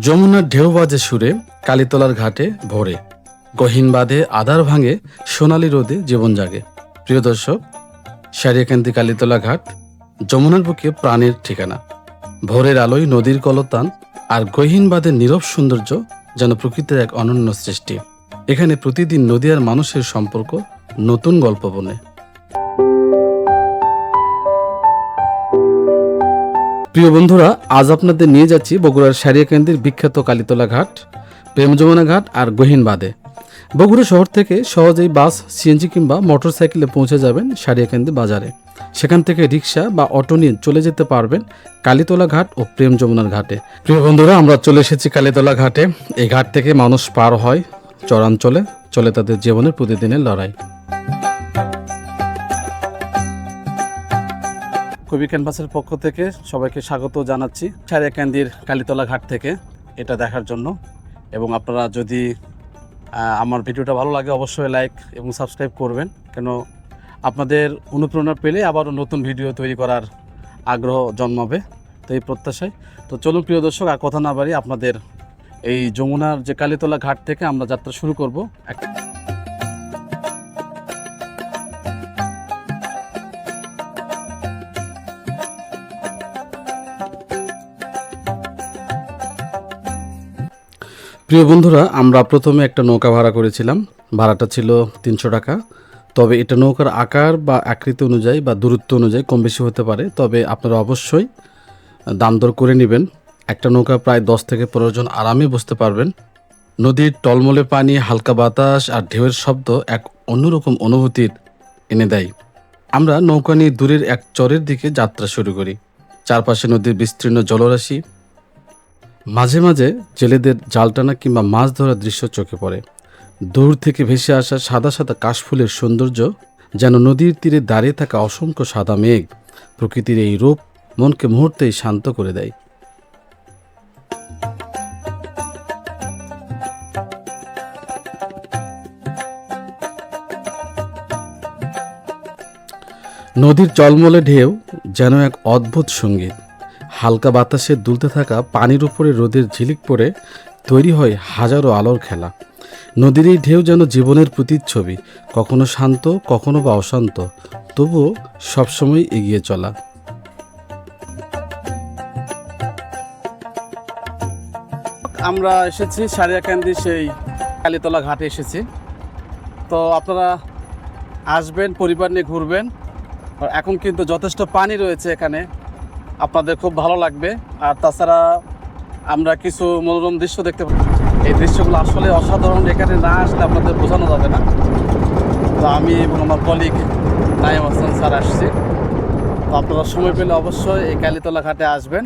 যমুনার ঢেউ বাজে সুরে কালীতলার ঘাটে ভোরে, গহীন বাঁধে আধার ভাঙে সোনালী রোদে জীবন জাগে। প্রিয় দর্শক সারিয়াকান্দি কালীতলা ঘাট যমুনার বুকে প্রাণের ঠিকানা। ভোরের আলোয় নদীর কলতান আর গহীন বাঁধের নীরব সৌন্দর্য যেন প্রকৃতির এক অনন্য সৃষ্টি। এখানে প্রতিদিন নদী আর মানুষের সম্পর্ক নতুন গল্প বনে। প্রিয় বন্ধুরা, আজ আপনাদের নিয়ে যাচ্ছি বগুড়ার সারিয়া কেন্দ্রের বিখ্যাত কালীতলা ঘাট প্রেমযমুনা ঘাট আর গহীন বাঁধে। বগুড়া শহর থেকে সহজেই বাস, সিএনজি কিংবা মোটর সাইকেলে পৌঁছে যাবেন সারিয়াকান্দি বাজারে। সেখান থেকে রিক্সা বা অটো নিয়ে চলে যেতে পারবেন কালীতলা ঘাট ও প্রেম যমুনার ঘাটে। প্রিয় বন্ধুরা, আমরা চলে এসেছি কালীতলা ঘাটে। এই ঘাট থেকে মানুষ পার হয় চরাঞ্চলে, চলে তাদের জীবনের প্রতিদিনের লড়াই। কবি ক্যানভাসের পক্ষ থেকে সবাইকে স্বাগত জানাচ্ছি সারিয়াকান্দির কালীতলা ঘাট থেকে এটা দেখার জন্য। এবং আপনারা যদি আমার ভিডিওটা ভালো লাগে অবশ্যই লাইক এবং সাবস্ক্রাইব করবেন। কেন, আপনাদের অনুপ্রেরণা পেলে আবারও নতুন ভিডিও তৈরি করার আগ্রহ জন্মাবে তো এই প্রত্যাশায়। তো চলুন প্রিয় দর্শক, আর কথা না বাড়ি আপনাদের এই যমুনার যে কালীতলা ঘাট থেকে আমরা যাত্রা শুরু করব। এক- প্রিয় বন্ধুরা, আমরা প্রথমে একটা নৌকা ভাড়া করেছিলাম। ভাড়াটা ছিল তিনশো টাকা। তবে এটা নৌকার আকার বা আকৃতি অনুযায়ী বা দূরত্ব অনুযায়ী কম বেশি হতে পারে। তবে আপনারা অবশ্যই দাম দর করে নেবেন। একটা নৌকা প্রায় দশ থেকে পনেরো জন আরামে বসতে পারবেন। নদীর টলমলে পানি, হালকা বাতাস আর ঢেউয়ের শব্দ এক অন্যরকম অনুভূতির এনে দেয়। আমরা নৌকা নিয়ে দূরের এক চরের দিকে যাত্রা শুরু করি। চারপাশে নদীর বিস্তীর্ণ জলরাশি মাঝে মাঝে জেলেদের জাল টানা কিংবা মাছ ধরার দৃশ্য চোখে পড়ে। দূর থেকে ভেসে আসা সাদা সাদা কাশফুলের সৌন্দর্য যেন নদীর তীরে দাঁড়িয়ে থাকা অসংখ্য সাদা মেঘ প্রকৃতির এই রূপ মনকে মুহূর্তেই শান্ত করে দেয়। নদীর চলমলে ঢেউ যেন এক অদ্ভুত সংগীত। হালকা বাতাসে দুলতে থাকা পানির উপরে রোদের ঝিলিক পড়ে তৈরি হয় হাজারো আলোর খেলা। নদীর এই ঢেউ যেন জীবনের প্রতিচ্ছবি, কখনো শান্ত, কখনো বা অশান্ত, তবুও সবসময় এগিয়ে চলা। আমরা এসেছি সারিয়া সারিয়াকান্দি সেই কালীতলা ঘাটে এসেছি। তো আপনারা আসবেন, পরিবার নিয়ে ঘুরবেন। এখন কিন্তু যথেষ্ট পানি রয়েছে এখানে। আপনাদের খুব ভালো লাগবে। আর তাছাড়া আমরা কিছু মনোরম দৃশ্য দেখতে পাবো এই দৃশ্যগুলো আসলে অসাধারণ, এখানে না আসলে আপনাদের বোঝানো যাবে না। তো আমি এবং আমার কলিগ নাইম হাসান স্যার আসছি। তো আপনারা সময় পেলে অবশ্যই এই কালীতলা ঘাটে আসবেন।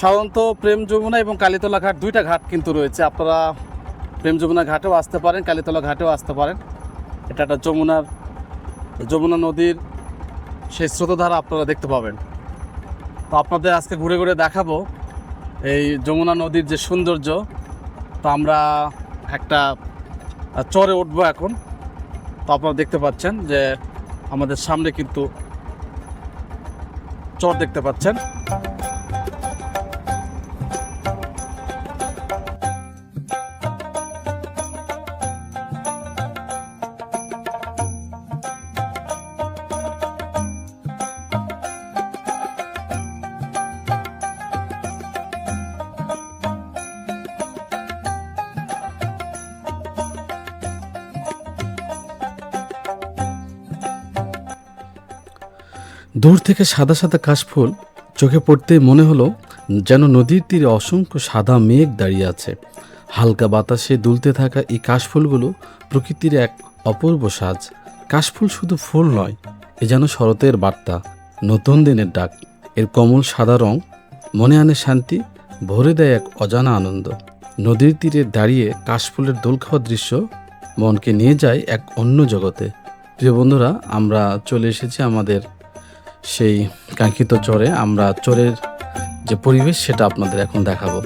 সাধারণত প্রেম যমুনা এবং কালীতলা ঘাট দুইটা ঘাট কিন্তু রয়েছে। আপনারা প্রেম যমুনা ঘাটেও আসতে পারেন, কালীতলা ঘাটেও আসতে পারেন। এটা একটা যমুনার, যমুনা নদীর সেই স্রোতধারা আপনারা দেখতে পাবেন। তো আপনাদের আজকে ঘুরে ঘুরে দেখাবো এই যমুনা নদীর যে সৌন্দর্য। তো আমরা একটা চরে উঠবো এখন। তো আপনারা দেখতে পাচ্ছেন যে আমাদের সামনে কিন্তু চর দেখতে পাচ্ছেন। দূর থেকে সাদা সাদা কাশফুল চোখে পড়তে মনে হলো যেন নদীর তীরে অসংখ্য সাদা মেঘ দাঁড়িয়ে আছে। হালকা বাতাসে দুলতে থাকা এই কাশফুলগুলো প্রকৃতির এক অপূর্ব সাজ। কাশফুল শুধু ফুল নয়, এ যেন শরতের বার্তা, নতুন দিনের ডাক। এর কমল সাদা রং মনে আনে শান্তি, ভরে দেয় এক অজানা আনন্দ। নদীর তীরে দাঁড়িয়ে কাশফুলের দোল খাওয়ার দৃশ্য মনকে নিয়ে যায় এক অন্য জগতে। প্রিয় বন্ধুরা, আমরা চলে এসেছি আমাদের সেই কাঙ্ক্ষিত চরে আমরা চরের যে পরিবেশ সেটা আপনাদের এখন দেখাবো।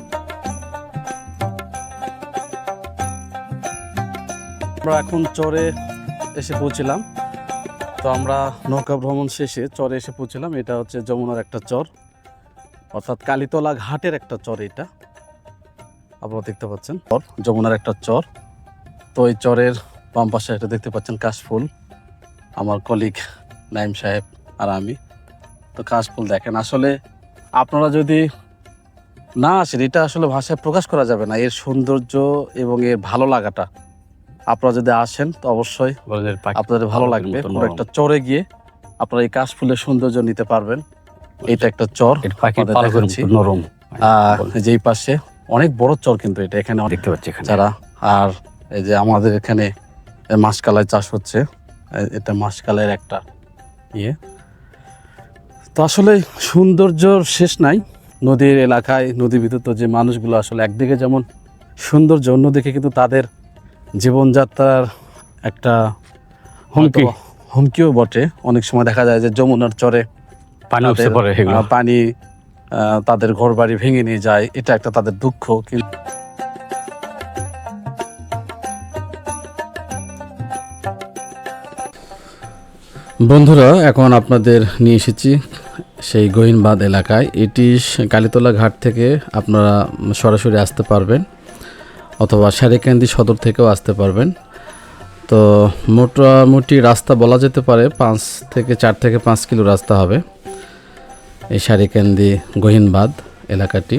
আমরা এখন চরে এসে পৌঁছলাম। তো আমরা নৌকা ভ্রমণ শেষে চরে এসে পৌঁছলাম। এটা হচ্ছে যমুনার একটা চর। অর্থাৎ কালীতলা ঘাটের একটা চর এটা। আপনারা দেখতে পাচ্ছেন। চর যমুনার একটা চর। তো এই চরের বাম পাশে দেখতে পাচ্ছেন কাশফুল। আমার কলিগ নাইম সাহেব। আর আমি। তো কাশফুল দেখেন আসলে আপনারা যদি না আসেন এটা আসলে ভাষায় প্রকাশ করা যাবে না। এর সৌন্দর্য এবং এর ভালো লাগাটা আপনারা যদি আসেন তো অবশ্যই আপনাদের ভালো লাগবে। পুরো একটা চরে গিয়ে আপনারা এই কাশফুলের সৌন্দর্য নিতে পারবেন। এটা একটা চর নরম। যেই পাশে অনেক বড় চর কিন্তু এটা এখানে দেখতে পাচ্ছি যারা আর এই যে আমাদের এখানে মাসকালাই চাষ হচ্ছে। এটা মাসকালের একটা ইয়ে। তো আসলে সৌন্দর্যর শেষ নাই। নদীর এলাকায় নদী বিদ্যুৎ যে মানুষগুলো আসলে একদিকে যেমন সৌন্দর্য অন্যদিকে কিন্তু তাদের জীবনযাত্রার একটা হুমকি। হুমকিও বটে। অনেক সময় দেখা যায় যে যমুনার চরে পানি পানি তাদের ঘর বাড়ি ভেঙে নিয়ে যায়। এটা একটা তাদের দুঃখ কিন্তু বন্ধুরা এখন আপনাদের নিয়ে এসেছি সেই গহিনবাদ এলাকায় এটি কালীতলা ঘাট থেকে আপনারা সরাসরি আসতে পারবেন অথবা সারেকান্দি সদর থেকেও আসতে পারবেন। তো মোটামুটি রাস্তা বলা যেতে পারে, পাঁচ থেকে চার থেকে পাঁচ কিলো রাস্তা হবে এই সারিকান্দি গহিনবাদ এলাকাটি।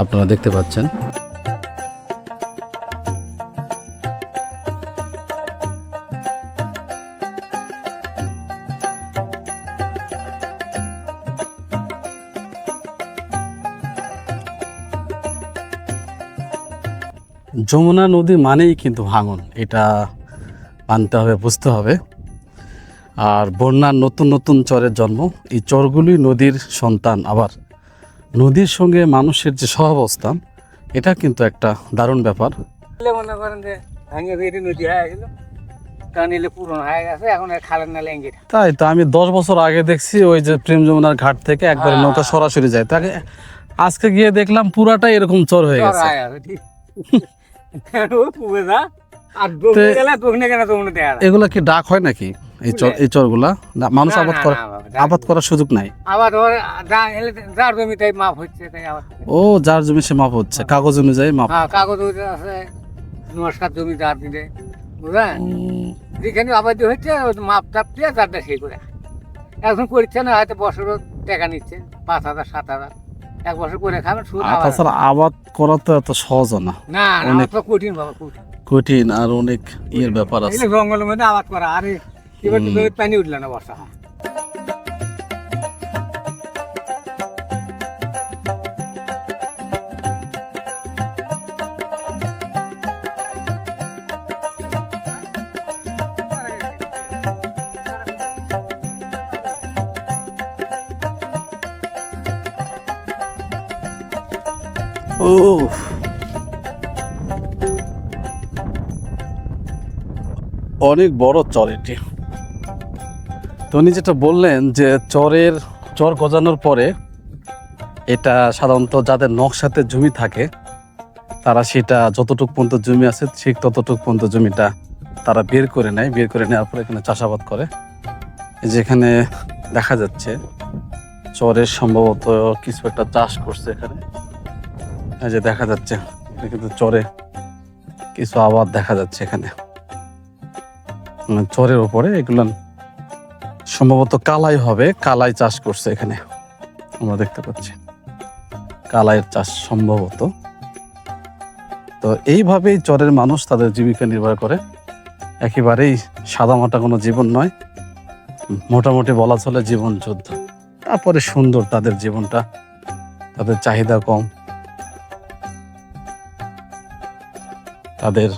আপনারা দেখতে পাচ্ছেন। যমুনা নদী মানেই কিন্তু ভাঙন এটা মানতে হবে বুঝতে হবে। আর বন্যার নতুন নতুন চরের জন্ম এই চরগুলি নদীর সন্তান আবার। নদীর সঙ্গে মানুষের যে সহাবস্থান এটা কিন্তু একটা দারুণ ব্যাপার। মনে করেন যে নদী তাই তো আমি দশ বছর আগে দেখছি ওই যে প্রেম যমুনার ঘাট থেকে একবারে হ্যাঁ। নৌকা সরাসরি যায়। তাকে আজকে গিয়ে দেখলাম পুরাটাই এরকম চর হয়ে গেছে। হয়ে এগুলা কি ডাক হয় নাকি? এই চর এই চরগুলা? মানুষ আবাদ করা আবাদ করার সুযোগ নাই? এলে যার জমি মাপ হচ্ছে তাই ও যার জমি সে মাপ হচ্ছে কাগজ অনুযায়ী মাপ হ্যাঁ কাগজ আছে নমস্কার জমি যার দিলে। বুঝলেন যেখানে আবাদি হচ্ছে মাপ টাপ দিয়ে তারটা সেই করে। এখন করছে না হয়তো বছরও টাকা নিচ্ছে পাঁচ হাজার সাত হাজার। এক বছর করে খাবেন সুদ তাছাড়া আবাদ করা তো এত সহজ না। না অনেক- কঠিন বাবা কঠিন। কঠিন আর অনেক ইয়ের ব্যাপার আছে। জঙ্গলের মধ্যে আবাদ করা আরে এবার পানি উঠল না বর্ষা। ও অনেক বড় চর এটি। তো উনি যেটা বললেন যে চরের, চর গজানোর পরে এটা সাধারণত যাদের নকশাতে জমি থাকে, তারা সেটা যতটুক পর্যন্ত জমি আছে, ঠিক ততটুক পর্যন্ত জমিটা তারা বের করে নেয়। বের করে নেওয়ার পরে এখানে চাষাবাদ করে। যেখানে দেখা যাচ্ছে, চরের সম্ভবত কিছু একটা চাষ করছে এখানে। এই যে দেখা যাচ্ছে কিন্তু চরে কিছু আবাদ দেখা যাচ্ছে এখানে। চরের উপরে এগুলো সম্ভবত কালাই হবে, কালাই চাষ করছে এখানে। আমরা দেখতে পাচ্ছি। কালাইয়ের চাষ সম্ভবত। তো এইভাবেই চরের মানুষ তাদের জীবিকা নির্বাহ করে। একেবারেই সাদামাটা কোনো জীবন নয়, মোটামুটি বলা চলে জীবন যুদ্ধ। তারপরে সুন্দর তাদের জীবনটা, তাদের চাহিদা কম। তাদের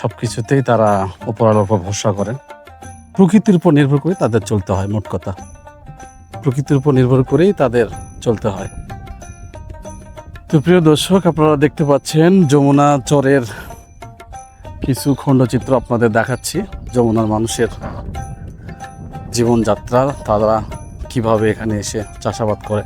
সবকিছুতেই তারা উপরালার উপর ভরসা করেন প্রকৃতির উপর নির্ভর করে তাদের চলতে হয়, মোট কথা। প্রকৃতির উপর নির্ভর করেই তাদের চলতে হয়। তো প্রিয় দর্শক, আপনারা দেখতে পাচ্ছেন যমুনা চরের কিছু খণ্ডচিত্র আপনাদের দেখাচ্ছি। যমুনার মানুষের জীবনযাত্রা, তারা কীভাবে এখানে এসে চাষাবাদ করে।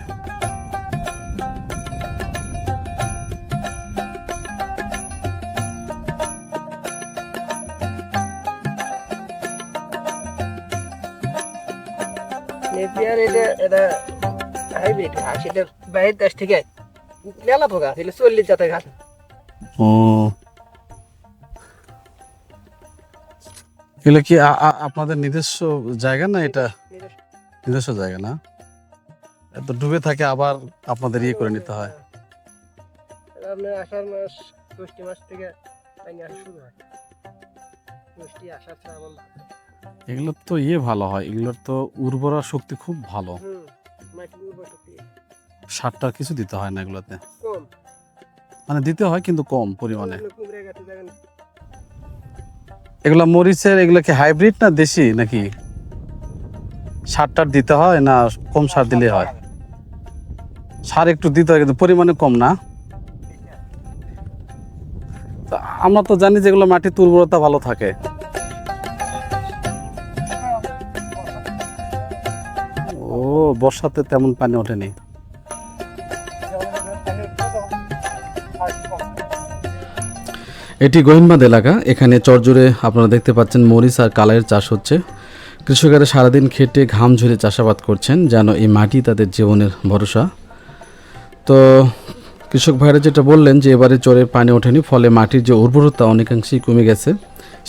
বাইরের দেশ থেকে পোকা সেটা চল্লিশ জাতের ও। এগুলো কি আপনাদের নিজস্ব জায়গা না এটা? নিজস্ব জায়গা না? এত ডুবে থাকে আবার আপনাদের ইয়ে করে নিতে হয়। আপনার আষাঢ় মাস ষষ্ঠী মাস থেকে শুরু হয়। ষষ্ঠী আষাঢ় শ্রাবণ। এগুলোর তো ইয়ে ভালো হয় এগুলোর তো উর্বরা শক্তি খুব ভালো। হুম মাটির উর্বর শক্তি। সারটার কিছু দিতে হয় না এগুলোতে। মানে দিতে হয় কিন্তু কম পরিমাণে। এগুলা মরিচের এগুলো কি হাইব্রিড না দেশি নাকি? সারটার দিতে হয় না কম সার দিলে হয়? সার একটু দিতে হয় কিন্তু পরিমাণে কম না। আমরা তো জানি যেগুলো মাটির উর্বরতা ভালো থাকে। ও বর্ষাতে তেমন পানি ওঠেনি। এটি গোহিনবাদ এলাকা। এখানে চরজুড়ে আপনারা দেখতে পাচ্ছেন মরিচ আর কালাইয়ের চাষ হচ্ছে। কৃষকেরা সারাদিন খেটে ঘাম ঝরে চাষাবাদ করছেন যেন এই মাটি তাদের জীবনের ভরসা। তো কৃষক ভাইরা যেটা বললেন যে এবারে চরে পানি ওঠেনি, ফলে মাটির যে উর্বরতা অনেকাংশেই কমে গেছে।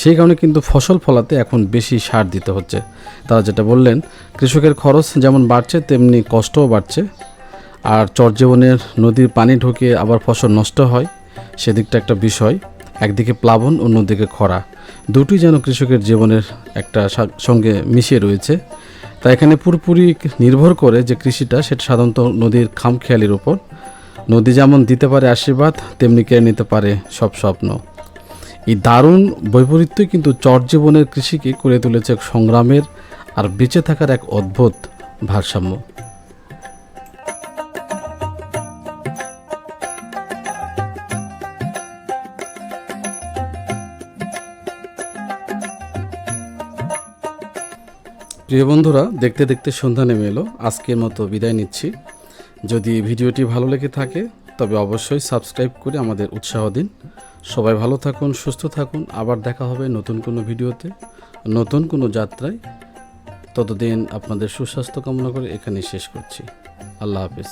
সেই কারণে কিন্তু ফসল ফলাতে এখন বেশি সার দিতে হচ্ছে। তারা যেটা বললেন, কৃষকের খরচ যেমন বাড়ছে, তেমনি কষ্টও বাড়ছে। আর চরজীবনের নদীর পানি ঢুকে আবার ফসল নষ্ট হয়, সেদিকটা একটা বিষয়। একদিকে প্লাবন, অন্যদিকে খরা। দুটি যেন কৃষকের জীবনের একটা সঙ্গে মিশিয়ে রয়েছে। তাই এখানে পুরোপুরি নির্ভর করে যে কৃষিটা, সেটা সাধারণত নদীর খামখেয়ালির উপর নদী যেমন দিতে পারে আশীর্বাদ, তেমনি কেড়ে নিতে পারে সব স্বপ্ন। এই দারুণ বৈপরীত্যই কিন্তু চরজীবনের কৃষিকে করে তুলেছে সংগ্রামের আর বেঁচে থাকার এক অদ্ভুত ভারসাম্য। প্রিয় বন্ধুরা, দেখতে দেখতে সন্ধ্যা নেমে এলো। আজকের মতো বিদায় নিচ্ছি। যদি ভিডিওটি ভালো লেগে থাকে, তবে অবশ্যই সাবস্ক্রাইব করে আমাদের উৎসাহ দিন। সবাই ভালো থাকুন, সুস্থ থাকুন। আবার দেখা হবে নতুন কোনো ভিডিওতে, নতুন কোনো যাত্রায়। ততদিন আপনাদের সুস্বাস্থ্য কামনা করে এখানে শেষ করছি। আল্লাহ হাফিজ।